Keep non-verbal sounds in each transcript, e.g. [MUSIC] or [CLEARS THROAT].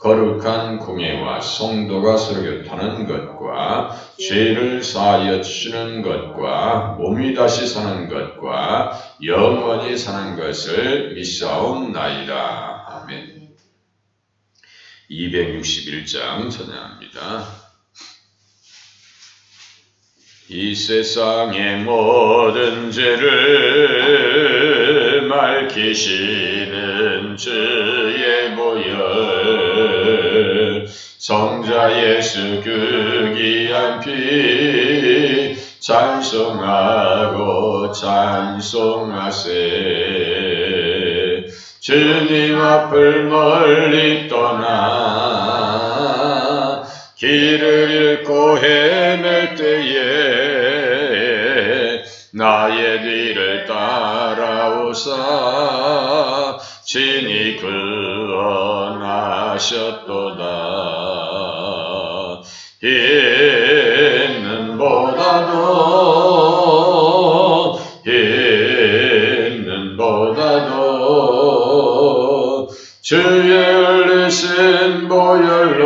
거룩한 공예와 성도가 교타는 것과 죄를 사하여 주시는 것과 몸이 다시 사는 것과 영원히 사는 것을 믿사옵나이다. 아멘 261장 전해합니다. 이 세상의 모든 죄를 맑히시는 주의 보혈 성자 예수 그 귀한 피 찬송하고 찬송하세. 주님 앞을 멀리 떠나 길을 잃고 헤맬 때에 나의 뒤를 따라오사 진이 구원하셨도다. 있는 보다도 있는 보다도 주의 흘리신 보혈로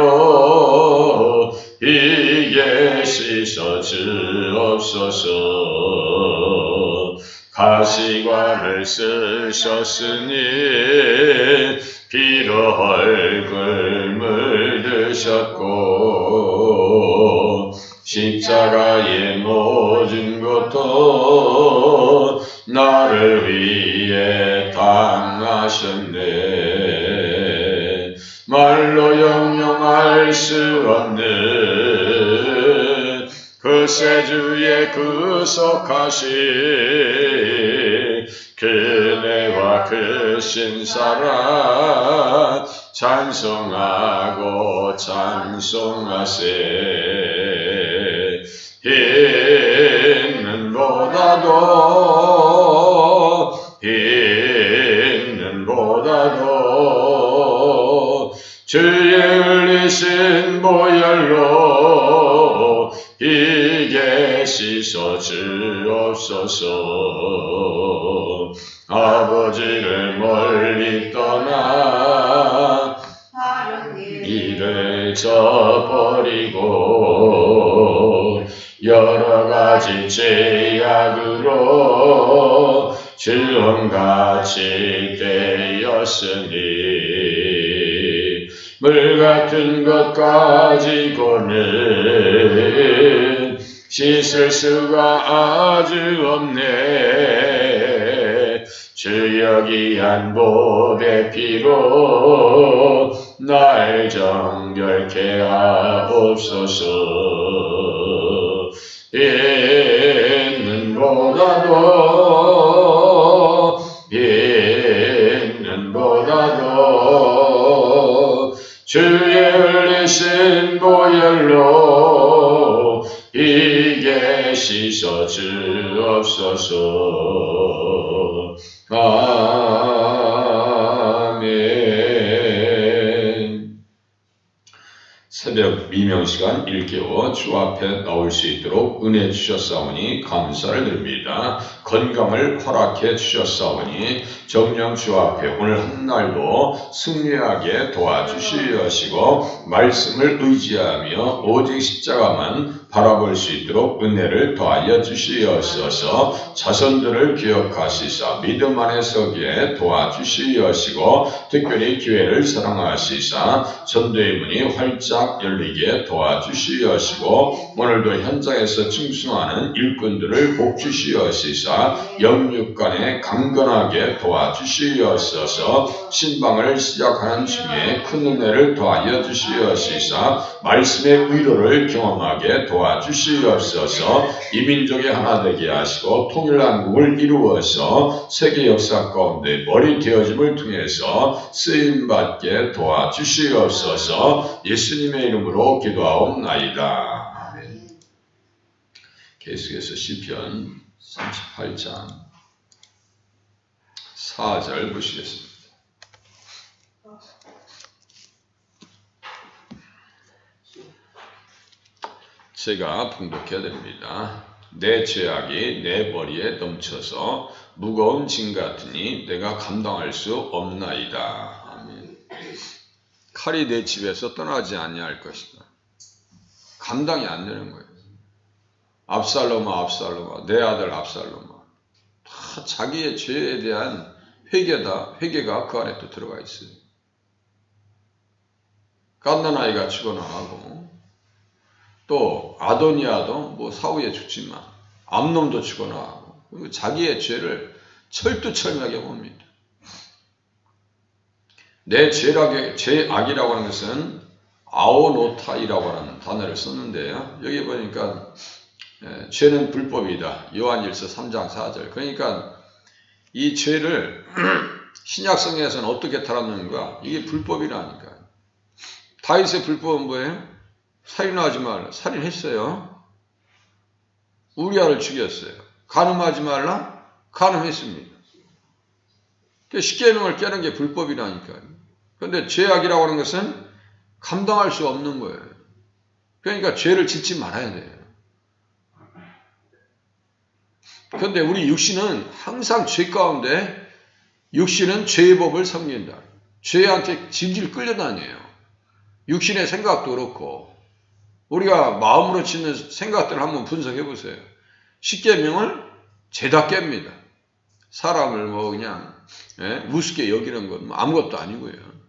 이게 씻어 주옵소서 쓰셨으니 피로 얼굴 물드셨고 십자가의 모든 것도 나를 위해 당하셨네. 말로 영영할 수 없는 그 세주의 구속하신 그네와 그 신사랑 찬송하고 찬송하세. 있는보다도 주옵소서. 아버지를 멀리 떠나 이를 저버리고 여러 가지 죄악으로 주험같이 되었으니 물 같은 것 가지고는 씻을 수가 아주 없네. 주여 귀한 보배 피로 날 정결케 하옵소서. 있는 보다도 씻어 주 미명 시간 일깨워 주 앞에 나올 수 있도록 은혜 주셨사오니 감사를 드립니다. 건강을 허락해 주셨사오니 정령 주 앞에 오늘 한 날도 승리하게 도와주시옵시고 말씀을 의지하며 오직 십자가만 바라볼 수 있도록 은혜를 더하여 주시옵소서 자손들을 기억하시사 믿음 안에 서기에 도와주시옵시고 특별히 기회를 사랑하시사 전도의 문이 활짝 열리게 도와주시옵시고 오늘도 현장에서 충성하는 일꾼들을 복 주시옵시사 영육간에 강건하게 도와주시옵소서 신방을 시작하는 중에 큰 은혜를 더하여 주시옵시사 말씀의 의로를 경험하게 도와주시옵소서 이민족이 하나 되게 하시고 통일한국을 이루어서 세계 역사 가운데 머리 되어짐을 통해서 쓰임받게 도와주시옵소서 예수님의 이름으로 기도하옵나이다. 아멘. 계속해서 시편 38장 4절 보시겠습니다. 제가 봉독해야 됩니다. 내 죄악이 내 머리에 넘쳐서 무거운 짐 같으니 내가 감당할 수 없나이다. 아멘. 칼이 내 집에서 떠나지 아니할 것이다. 감당이 안 되는 거예요. 압살롬아 압살롬아 내 아들 압살롬아 다 자기의 죄에 대한 회개다 회개가 그 안에 또 들어가 있어요. 갓난아이가 죽어나가고 또 아도니아도 뭐 사후에 죽지만 암놈도 죽어나가고 자기의 죄를 철두철미하게 봅니다. 내 죄악이라고 하는 것은 아오노타이라고 하는 단어를 썼는데요. 여기 보니까 예, 죄는 불법이다. 요한일서 3장 4절. 그러니까 이 죄를 [CLEARS THROAT] 신약성에서는 어떻게 달았는가? 이게 불법이라니까. 다윗의 불법은 뭐예요? 살인하지 말라. 살인했어요. 우리아를 죽였어요. 간음하지 말라. 간음했습니다. 십계명을 깨는 게 불법이라니까요. 그런데 죄악이라고 하는 것은 감당할 수 없는 거예요. 그러니까 죄를 짓지 말아야 돼요. 그런데 우리 육신은 항상 죄 가운데 육신은 죄의 법을 섬긴다. 죄한테 질질 끌려다녀요. 육신의 생각도 그렇고 우리가 마음으로 짓는 생각들을 한번 분석해 보세요. 십계명을 죄다 깹니다. 사람을 뭐 그냥 예? 우습게 여기는 건뭐 아무것도 아니고요.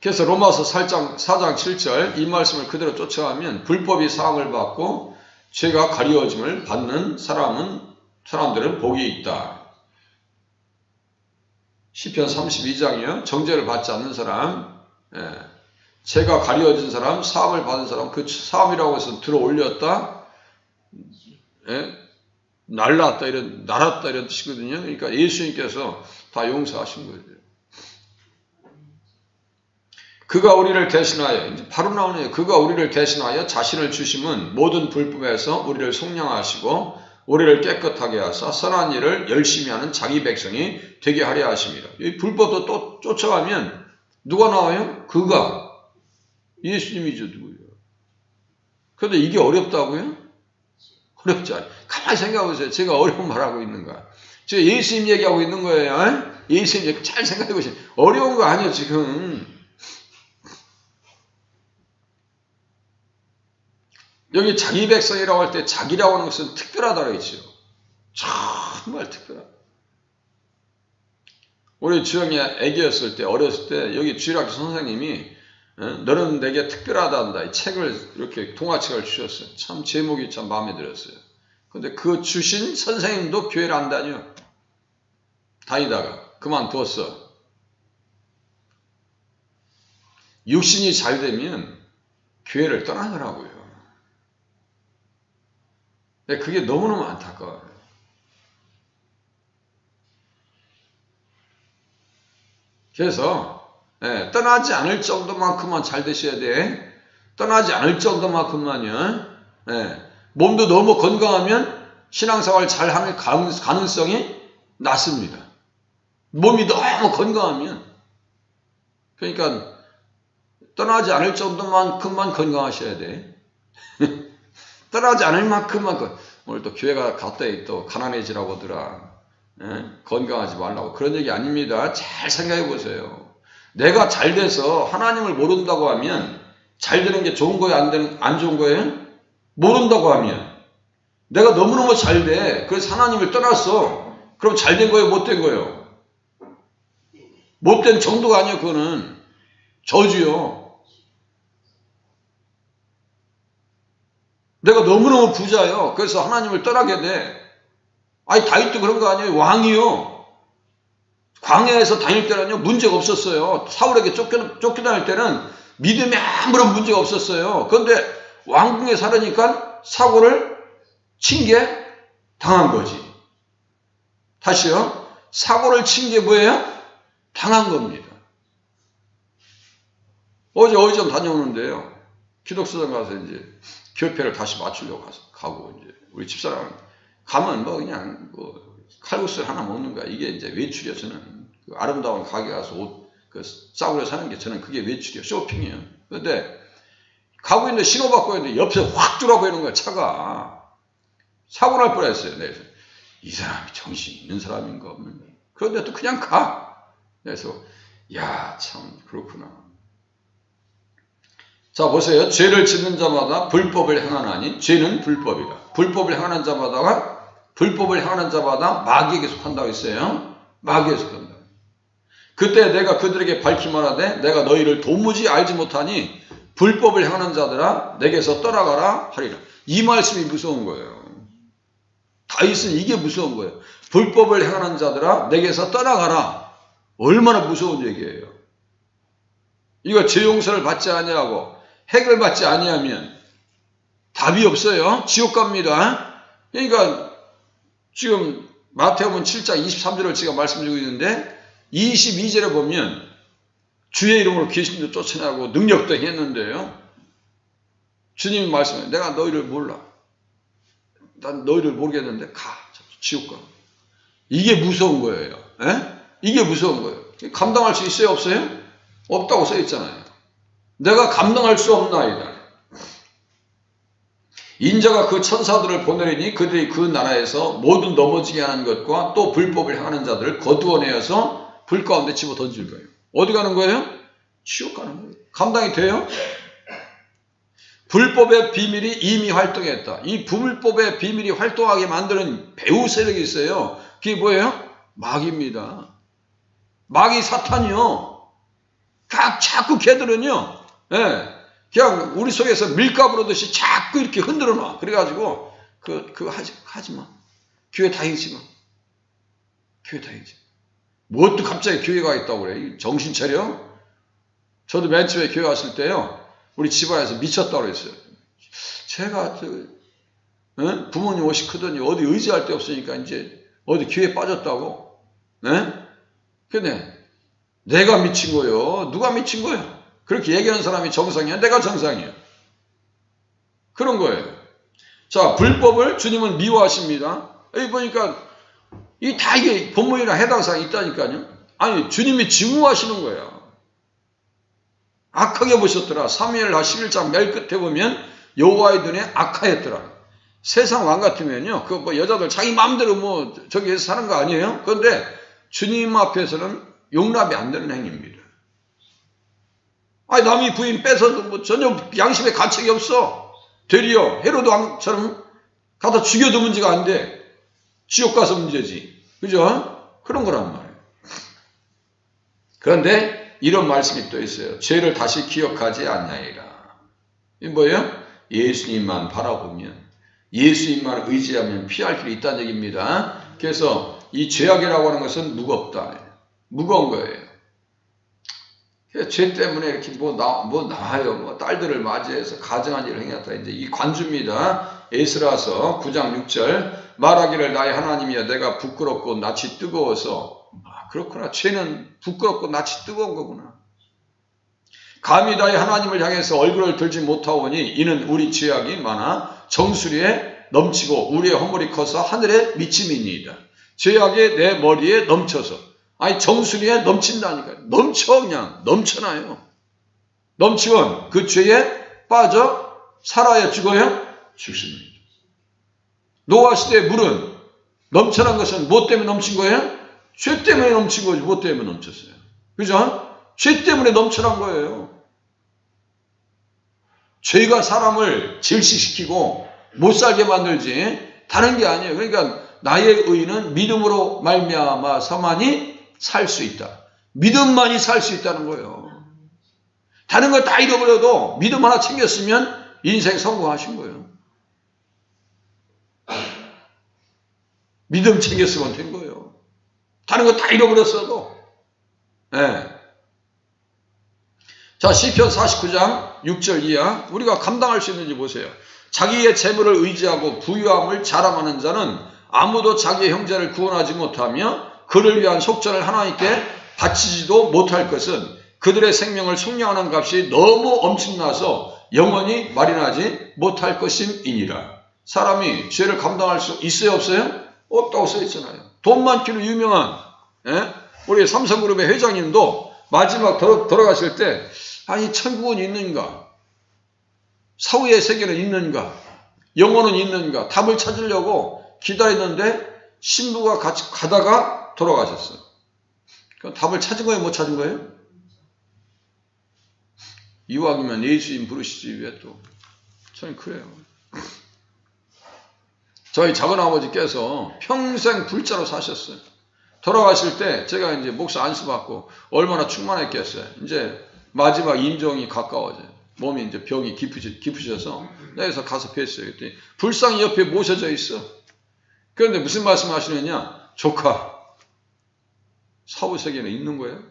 그래서 로마서 4장, 4장 7절 이 말씀을 그대로 쫓아가면 불법이 사함을 받고 죄가 가리워짐을 받는 사람은 사람들은 복이 있다. 시편 32장이요. 정죄를 받지 않는 사람, 예. 죄가 가리워진 사람, 사함을 받은 사람, 그 사함이라고 해서 들어 올렸다, 예? 날랐다 이런 날았다 이런 뜻이거든요. 그러니까 예수님께서 다 용서하신 거예요. 그가 우리를 대신하여 바로 나오네요. 그가 우리를 대신하여 자신을 주심은 모든 불법에서 우리를 속량하시고 우리를 깨끗하게 하사 선한 일을 열심히 하는 자기 백성이 되게 하려 하십니다. 이 불법도 또 쫓아가면 누가 나와요? 그가 예수님이죠 누구요? 그런데 이게 어렵다고요? 어렵지 않아요. 가만히 생각해 보세요. 제가 어려운 말하고 있는가? 제가 예수님 얘기하고 있는 거예요. 예수님 얘기 잘 생각해 보세요. 어려운 거 아니에요 지금. 여기 자기 백성이라고 할 때 자기라고 하는 것은 특별하다고 했죠. 정말 특별하다. 우리 주영이 애기였을 때, 어렸을 때, 여기 주일학교 선생님이, 어? 너는 내게 특별하단다. 이 책을, 이렇게 동화책을 주셨어요. 참 제목이 참 마음에 들었어요. 근데 그 주신 선생님도 교회를 안 다녀. 다니다가 그만두었어. 육신이 잘 되면 교회를 떠나더라고요. 그게 너무너무 안타까워요. 그래서 예, 떠나지 않을 정도만큼만 잘 되셔야 돼. 떠나지 않을 정도만큼만요. 예, 몸도 너무 건강하면 신앙생활 잘 하는 가능성이 낮습니다. 몸이 너무 건강하면. 그러니까 떠나지 않을 정도만큼만 건강하셔야 돼. [LAUGHS] 떠나지 않을 만큼만 건 오늘 또 교회가 갑자기 또 가난해지라고 하더라. 예? 건강하지 말라고 그런 얘기 아닙니다. 잘 생각해 보세요. 내가 잘 돼서 하나님을 모른다고 하면 잘 되는 게 좋은 거예요? 안, 되는, 안 좋은 거예요? 모른다고 하면 내가 너무너무 잘 돼. 그래서 하나님을 떠났어. 그럼 잘 된 거예요? 못 된 거예요? 못된 정도가 아니에요. 그거는 저주요. 내가 너무너무 부자요. 그래서 하나님을 떠나게 돼. 아니, 다윗도 그런 거 아니에요. 왕이요. 광야에서 다닐 때는요, 문제가 없었어요. 사울에게 쫓겨, 쫓겨다닐 때는 믿음에 아무런 문제가 없었어요. 그런데 왕궁에 살으니까 사고를 친 게 당한 거지. 다시요. 사고를 친 게 뭐예요? 당한 겁니다. 어제 어디 좀 다녀오는데요. 기독수장 가서 이제 교회를 다시 맞추려고 가고 이제 우리 집사람 가면 뭐 그냥 뭐 칼국수를 하나 먹는 거야. 이게 이제 외출이야, 저는. 그 아름다운 가게 가서 옷, 그, 싸구려 사는 게 저는 그게 외출이야. 쇼핑이에요. 근데, 가고 있는데 신호받고 있는데 옆에서 확 들어버리는 거야, 차가. 사고 날 뻔했어요. 네, 그래서 이 사람이 정신이 있는 사람인가 없는가. 그런데 또 그냥 가. 그래서, 야, 참, 그렇구나. 자, 보세요. 죄를 짓는 자마다 불법을 행하나니, 죄는 불법이다. 불법을 행하는 자마다가, 불법을 행하는 자마다 마귀에게 속한다고 했어요. 마귀에 속한다. 그때 내가 그들에게 밝히 말하되, 내가 너희를 도무지 알지 못하니, 불법을 행하는 자들아, 내게서 떠나가라 하리라. 이 말씀이 무서운 거예요. 다윗은 이게 무서운 거예요. 불법을 행하는 자들아, 내게서 떠나가라. 얼마나 무서운 얘기예요. 이거 죄 용서를 받지 아니하고 해결 받지 아니하면 답이 없어요. 지옥 갑니다. 그러니까 지금 마태복음 7장 23절을 제가 말씀드리고 있는데 22절에 보면 주의 이름으로 귀신도 쫓아내고 능력도 했는데요. 주님이 말씀해 내가 너희를 몰라. 난 너희를 모르겠는데 가. 지옥 가. 이게 무서운 거예요. 에? 이게 무서운 거예요. 감당할 수 있어요? 없어요? 없다고 써 있잖아요. 내가 감당할 수 없나이다. 인자가 그 천사들을 보내리니 그들이 그 나라에서 모든 넘어지게 하는 것과 또 불법을 행하는 자들을 거두어내어서 불 가운데 집어 던질 거예요. 어디 가는 거예요? 지옥 가는 거예요. 감당이 돼요? 불법의 비밀이 이미 활동했다. 이 불법의 비밀이 활동하게 만드는 배후 세력이 있어요. 그게 뭐예요? 마귀입니다. 마귀 사탄이요. 각 자꾸 걔들은요. 예, 그냥 우리 속에서 밀가루 그러듯이 자꾸 이렇게 흔들어 놔. 그래가지고 그 그거 하지 하지 마. 교회 다니지 마. 교회 다니지. 뭐 또 갑자기 교회가 있다고 그래? 정신 차려? 저도 맨 처음에 교회 왔을 때요. 우리 집안에서 미쳤다고 그랬어요. 제가 저, 어? 부모님 옷이 크더니 어디 의지할 데 없으니까 이제 어디 교회 빠졌다고. 네? 근데 내가 미친 거요. 누가 미친 거예요? 그렇게 얘기하는 사람이 정상이야? 내가 정상이야. 그런 거예요. 자, 불법을 주님은 미워하십니다. 여기 보니까 이 다 이게 본문이랑 해당 사항이 있다니까요. 아니, 주님이 증오하시는 거야. 악하게 보셨더라. 3일하 11장 맨 끝에 보면 여호와의 눈에 악하였더라. 세상 왕 같으면요. 그 뭐 여자들 자기 마음대로 뭐 저기 해서 사는 거 아니에요? 그런데 주님 앞에서는 용납이 안 되는 행위입니다. 아니 남이 부인 뺏어도 뭐 전혀 양심에 가책이 없어. 되리어 헤로드 왕처럼 가다 죽여도 문제가 안 돼. 지옥 가서 문제지. 그죠? 그런 거란 말이에요. 그런데 이런 말씀이 또 있어요. 죄를 다시 기억하지 않냐이라. 이 뭐예요? 예수님만 바라보면 예수님만 의지하면 피할 길이 있다는 얘기입니다. 그래서 이 죄악이라고 하는 것은 무겁다. 무거운 거예요. 죄 때문에 이렇게 뭐, 나, 뭐 나와요. 뭐 딸들을 맞이해서 가정한 일을 행했다. 이제 이 관주입니다. 에스라서 9장 6절 말하기를 나의 하나님이여 내가 부끄럽고 낯이 뜨거워서 아, 그렇구나. 죄는 부끄럽고 낯이 뜨거운 거구나. 감히 나의 하나님을 향해서 얼굴을 들지 못하오니 이는 우리 죄악이 많아 정수리에 넘치고 우리의 허물이 커서 하늘에 미침이니이다. 죄악이 내 머리에 넘쳐서 아니 정수리에 넘친다니까요. 넘쳐 그냥 넘쳐나요. 넘치면 그 죄에 빠져 살아야 죽어요? 죽습니다. 노아 시대의 물은 넘쳐난 것은 뭐 때문에 넘친 거예요? 죄 때문에 넘친 거지 뭐 때문에 넘쳤어요. 그죠? 죄 때문에 넘쳐난 거예요. 죄가 사람을 질식시키고 못 살게 만들지 다른 게 아니에요. 그러니까 나의 의는 믿음으로 말미암아 서만이 살 수 있다. 믿음만이 살 수 있다는 거예요. 다른 거 다 잃어버려도 믿음 하나 챙겼으면 인생 성공하신 거예요. 믿음 챙겼으면 된 거예요. 다른 거 다 잃어버렸어도. 네. 자, 시편 49장 6절 이하 우리가 감당할 수 있는지 보세요. 자기의 재물을 의지하고 부유함을 자랑하는 자는 아무도 자기의 형제를 구원하지 못하며 그를 위한 속전을 하나님께 바치지도 못할 것은 그들의 생명을 속량하는 값이 너무 엄청나서 영원히 마련하지 못할 것임이니라. 사람이 죄를 감당할 수 있어요 없어요? 없다고 써 있잖아요. 돈 많기로 유명한 예? 우리 삼성그룹의 회장님도 마지막 돌아, 돌아가실 때 아니 천국은 있는가? 사후의 세계는 있는가? 영혼은 있는가? 답을 찾으려고 기다렸는데 신부가 같이 가다가 돌아가셨어요. 그럼 답을 찾은 거예요? 못 찾은 거예요? 이왕이면 예수님 부르시지 왜 또? 저는 그래요. 저희 작은 아버지께서 평생 불자로 사셨어요. 돌아가실 때 제가 이제 목사 안수받고 얼마나 충만했겠어요. 이제 마지막 임종이 가까워져요. 몸이 이제 병이 깊으시, 깊으셔서 내에서 가서 뵀어요. 그랬더니 불상이 옆에 모셔져 있어. 그런데 무슨 말씀 하시느냐? 조카, 사후세계는 있는 거예요?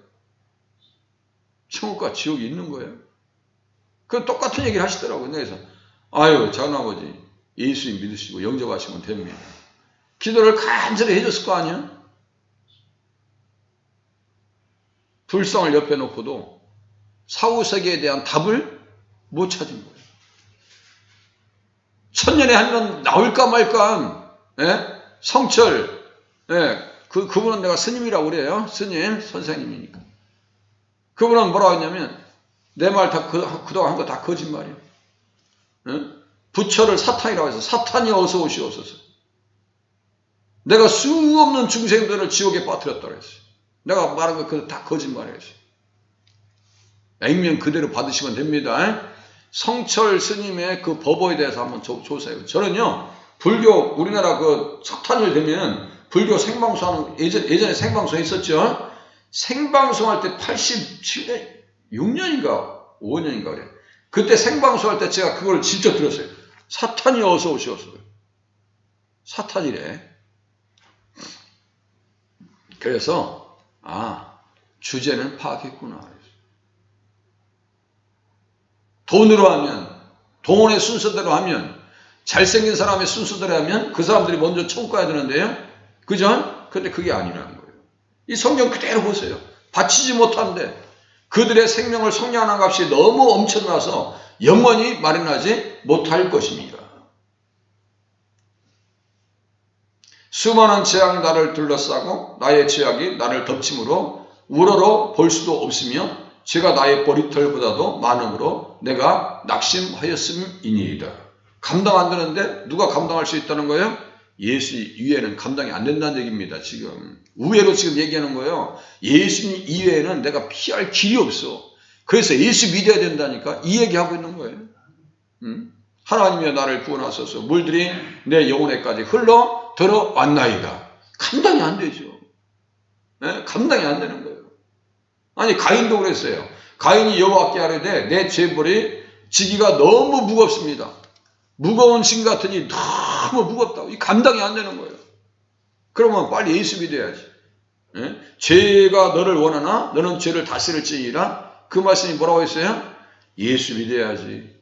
천국과 지옥이 있는 거예요? 그 똑같은 얘기를 하시더라고요. 그래서 아유 작은 아버지 예수님 믿으시고 영접하시면 됩니다. 기도를 간절히 해줬을 거 아니야? 불성을 옆에 놓고도 사후세계에 대한 답을 못 찾은 거예요. 천년에 한 번 나올까 말까 예? 성철 예, 그, 그분은 내가 스님이라고 그래요. 스님, 선생님이니까. 그분은 뭐라고 했냐면 내 말 다 그, 그동안 한 거 다 거짓말이에요. 예? 부처를 사탄이라고 해서 사탄이 어서 오시옵소서. 내가 수 없는 중생들을 지옥에 빠뜨렸다고 했어요. 내가 말한 거 그거 다 거짓말이에요. 액면 그대로 받으시면 됩니다. 성철 스님의 그 법어에 대해서 한번 조, 조사해요. 저는요, 불교, 우리나라 그 석탄일 되면 불교 생방송하는, 예전, 예전에 생방송 했었죠? 생방송할 때 87년, 6년인가 5년인가 그래. 그때 생방송할 때 제가 그걸 직접 들었어요. 사탄이 어서 오시옵소서. 사탄이래. 그래서, 아, 주제는 파악했구나. 돈으로 하면, 돈의 순서대로 하면, 잘생긴 사람의 순서대로 하면 그 사람들이 먼저 천국 가야 되는데요. 그죠? 근데 그게 아니라는 거예요. 이 성경 그대로 보세요. 바치지 못한데 그들의 생명을 성량하는 값이 너무 엄청나서 영원히 마련하지 못할 것입니다. 수많은 재앙이 나를 둘러싸고 나의 죄악이 나를 덮침으로 우러러 볼 수도 없으며 제가 나의 버리털보다도 많음으로 내가 낙심하였음이니이다. 감당 안 되는데 누가 감당할 수 있다는 거예요? 예수 이외에는 감당이 안 된다는 얘기입니다. 지금 우회로 지금 얘기하는 거예요. 예수님 이외에는 내가 피할 길이 없어. 그래서 예수 믿어야 된다니까 이 얘기하고 있는 거예요. 음? 하나님이 나를 구원하소서 물들이 내 영혼에까지 흘러 들어왔나이다. 감당이 안 되죠. 네? 감당이 안 되는 거예요. 아니 가인도 그랬어요. 가인이 여호와께 하려되 내 죄벌이 지기가 너무 무겁습니다. 무거운 심 같으니 너무 무겁다고. 이 감당이 안 되는 거예요. 그러면 빨리 예수 믿어야지. 예? 죄가 너를 원하나 너는 죄를 다스릴지니라 그 말씀이 뭐라고 했어요? 예수 믿어야지.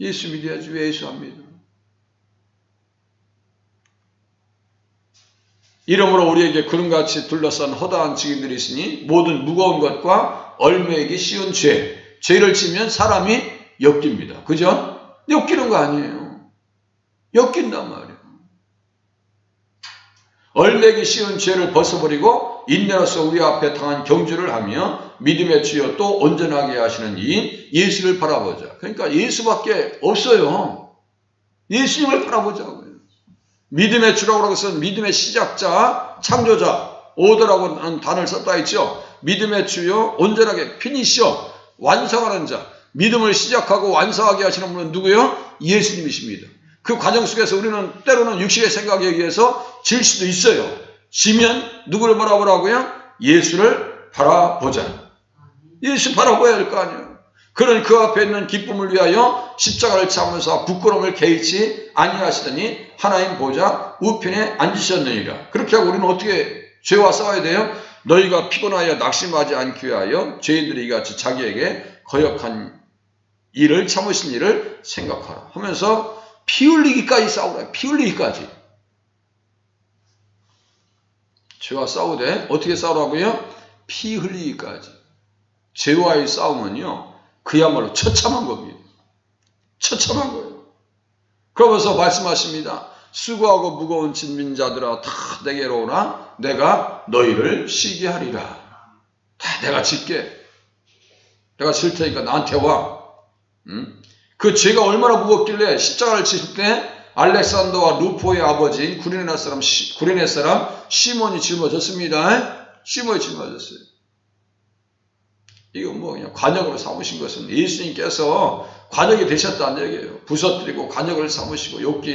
예수 믿어야지 왜 예수 안 믿어? 이러므로 우리에게 그런같이 둘러싼 허다한 직인들이 있으니 모든 무거운 것과 얼매이기 쉬운 죄, 죄를 지면 사람이 엮입니다. 그죠? 엮이는 거 아니에요. 엮인단 말이에요. 얼매기 쉬운 죄를 벗어버리고 인내로서 우리 앞에 당한 경주를 하며 믿음의 주여 또 온전하게 하시는 이인 예수를 바라보자. 그러니까 예수밖에 없어요. 예수님을 바라보자고요. 믿음의 주라고 해서 믿음의 시작자, 창조자, 오더라고 하는 단어를 썼다 했죠. 믿음의 주요 온전하게 피니셔 완성하는 자. 믿음을 시작하고 완성하게 하시는 분은 누구요? 예수님이십니다. 그 과정 속에서 우리는 때로는 육신의 생각에 의해서 질 수도 있어요. 지면 누구를 바라보라고요? 예수를 바라보자. 예수 바라봐야 할 거 아니에요. 그런 그 앞에 있는 기쁨을 위하여 십자가를 참으면서 부끄러움을 개의치 아니하시더니 하나님 보자 우편에 앉으셨느니라. 그렇게 하고 우리는 어떻게 죄와 싸워야 돼요? 너희가 피곤하여 낙심하지 않기 위하여 죄인들이 이같이 자기에게 거역한 일을 참으신 일을 생각하라 하면서 피 흘리기까지 싸우라. 피 흘리기까지. 죄와 싸우되 어떻게 싸우라고요? 피 흘리기까지. 죄와의 싸움은요. 그야말로 처참한 겁니다. 처참한 거예요. 그러면서 말씀하십니다. 수고하고 무거운 진민자들아 다 내게로 오라 내가 너희를 쉬게 하리라 다 내가 짓게 내가 질 테니까 나한테 와 응? 그 죄가 얼마나 무겁길래 십자가를 지실 때 알렉산더와 루포의 아버지인 구레네 사람 시, 구레네 사람 시몬이 짊어졌습니다 시몬이 짊어졌어요 이거 뭐 그냥 관역으로 삼으신 것은 예수님께서 관역이 되셨다는 얘기예요. 부서뜨리고 관역을 삼으시고 욕기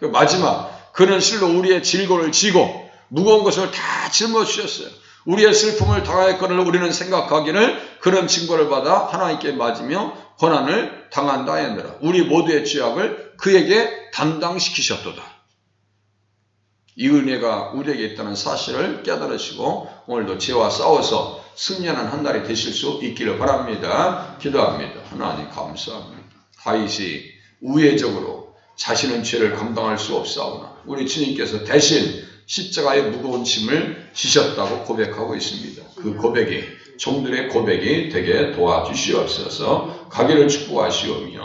그 마지막 그는 실로 우리의 질고를 지고 무거운 것을 다 짊어지셨어요. 우리의 슬픔을 당하였거늘 우리는 생각하기를 그런 징벌을 받아 하나님께 맞으며 고난을 당한다 했느라 우리 모두의 죄악을 그에게 담당시키셨도다. 이 은혜가 우리에게 있다는 사실을 깨달으시고 오늘도 죄와 싸워서 승리하는 한 날이 되실 수 있기를 바랍니다. 기도합니다. 하나님 감사합니다. 다윗이 우회적으로 자신은 죄를 감당할 수 없사오나 우리 주님께서 대신 십자가의 무거운 짐을 지셨다고 고백하고 있습니다. 그 고백이 종들의 고백이 되게 도와주시옵소서 가기를 축복하시오며